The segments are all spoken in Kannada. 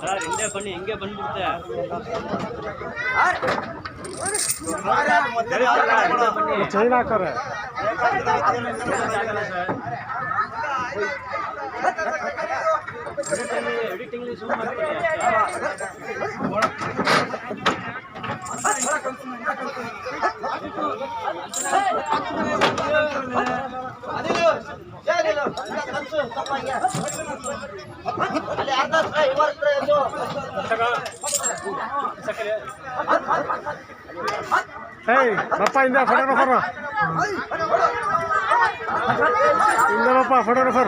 ಸರ್ ಹಿಂದೆ ಬನ್ನಿ ಹಿಂಗೆ ಬಂದ್ಬಿಡುತ್ತೆ ಚೈನ್ ಹಾಕೋರೆ ಎಡಿಟಿಂಗ್ ಶುರು ಮಾಡ್ತೀನಿ বাপা ইন্দা ফটোগ্রাফার ইন্দা বাপা ফটোগ্রাফার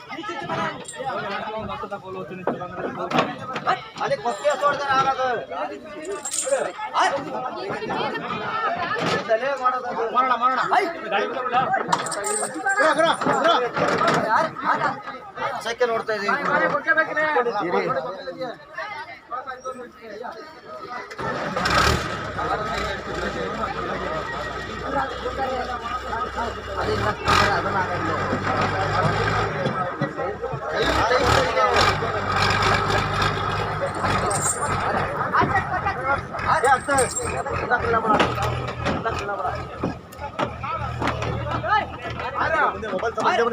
ಅಲ್ಲಿ ಕೊಕ್ಕೆ ತೋಡ್ದಾರ ಆಗೋದು ತಲೆ ಮಾಡೋದು ಮಾಡೋಣ ಸೈಕೆ ನೋಡ್ತಾ ಇದೀವಿ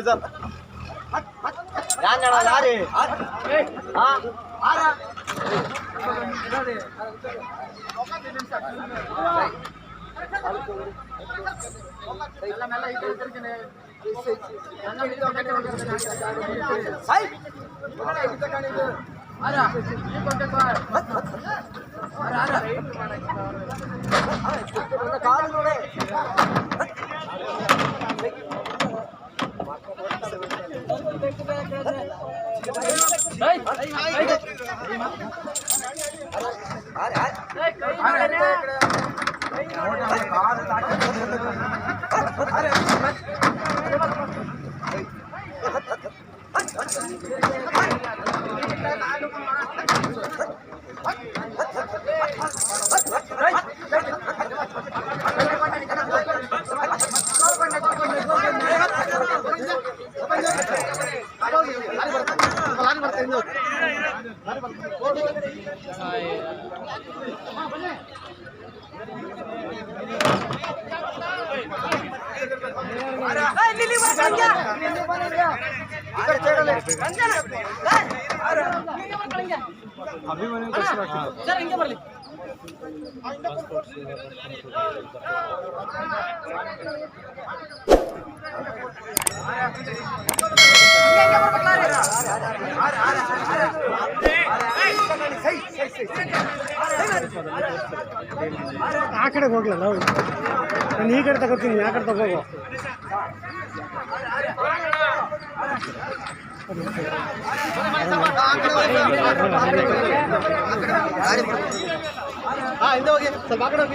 सब ध्यान ಅಭಿಮನ್ಯು ಕಳ್ಸಿ ಹಾಕಿದ್ದು. ಆ ಕಡೆ ಹೋಗ್ಲಲ್ಲ ಅವ್ರು. ನಾನು ಈ ಕಡೆ ತಗೋತೀನಿ ಆ ಕಡೆ ತಗೋಗು இந்த ஓகே சார் பார்க்கணும்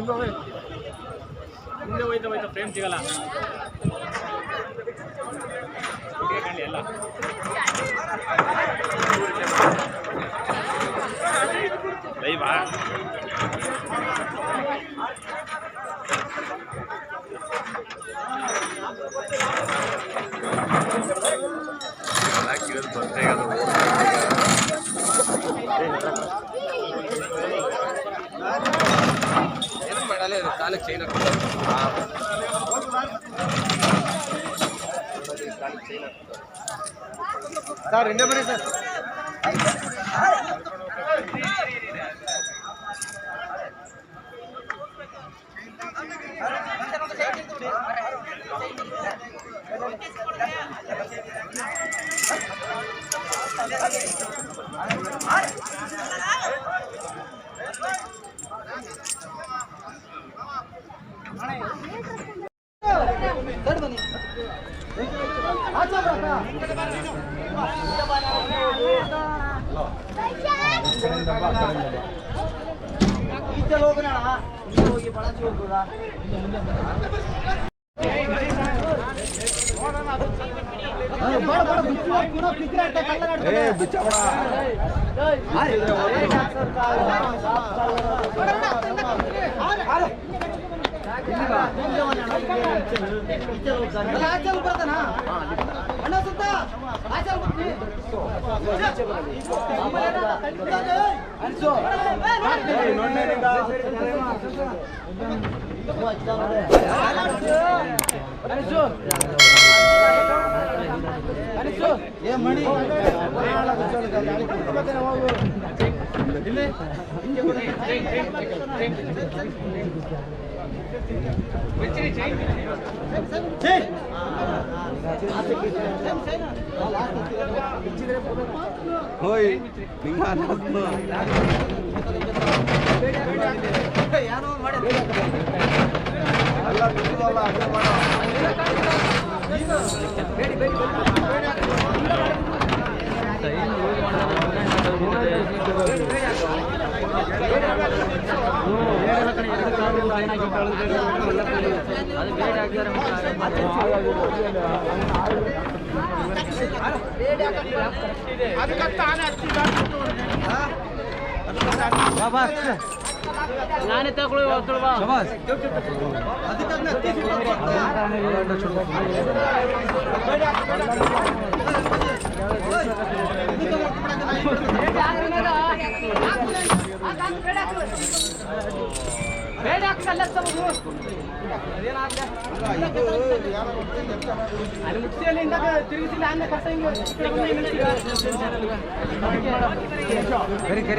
ಮುಂದೆ ಹೋಯ್ತಾ ಹೋಯ್ತಾ ಫ್ರೇಮ್ ಸಿಗಲ್ಲ. ಎಲ್ಲ ಲೈವಾ ಸರ್ ಹಿಂದೆ ಬನ್ನಿ ಸರ್. ಈಚೆ ಹೋಗೋಣ ಹಿಂದೆ ಹೋಗಿ ಬಳಸಿ ಹೋಗ್ಬೋದಾ ಬಡ ಬಡ ಬಿಚ್ಚು ಕೂಡ ನಿಂಗ ಯಾರೋ ಮಾಡಿ ಅಲ್ಲ ಆಚಲ್ ಬರ್ತಾನ ಅಣ್ಣ ಬೇಡಿ ಆಚಲ್ ಬರ್ತೀನಿ ಅನ್ಸು ಅನಿಸು ಅನಿಸು అది ముట్టిచేయాలి ఇందాక తిరిగి తిరిగి ఆయన కష్టంగా ఇక్కడ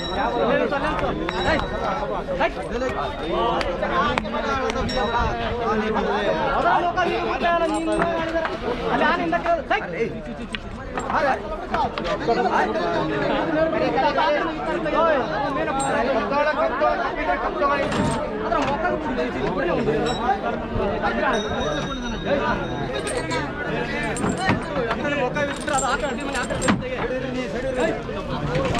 ನಾನೇ ತಗೊಳ್ಳಿ ಬಾ ಅರೆ ಅರೆ ನೀ ಬಾ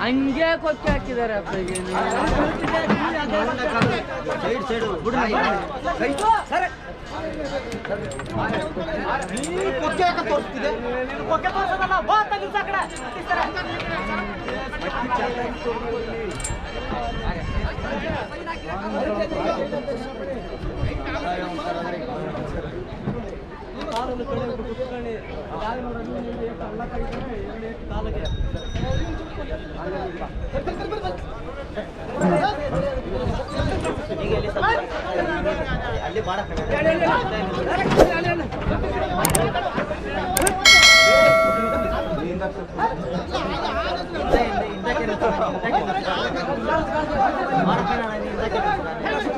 ಹಂಗೆ ಕೊಚ್ಚಿ ಹಾಕಿದ್ದಾರೆ ಅಪ್ಪ ಈಗ ಅಲ್ಲಿ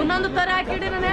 ಇನ್ನೊಂದು ತರ ಹಾಕಿಡಿ ನಾನೇ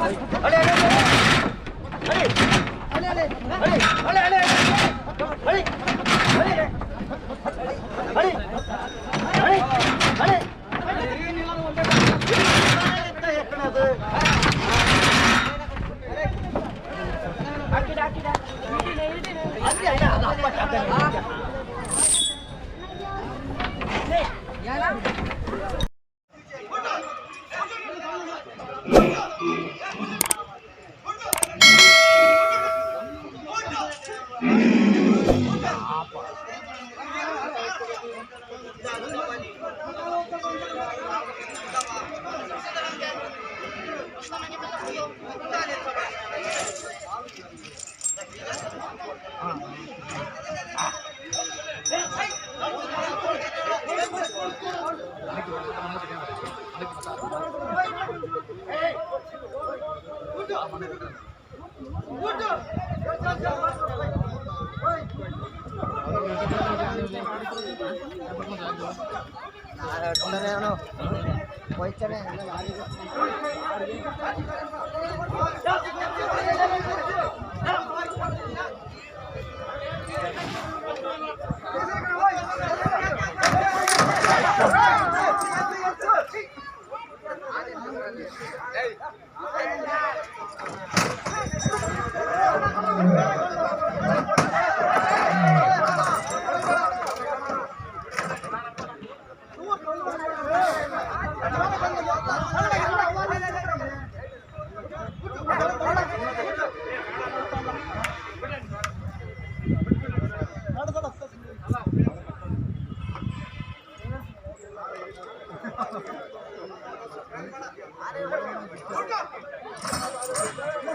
あれあれ got ¡Vamos! ¡Vamos! ¡Vamos! ¡Vamos! ¡Vamos! ¡Vamos!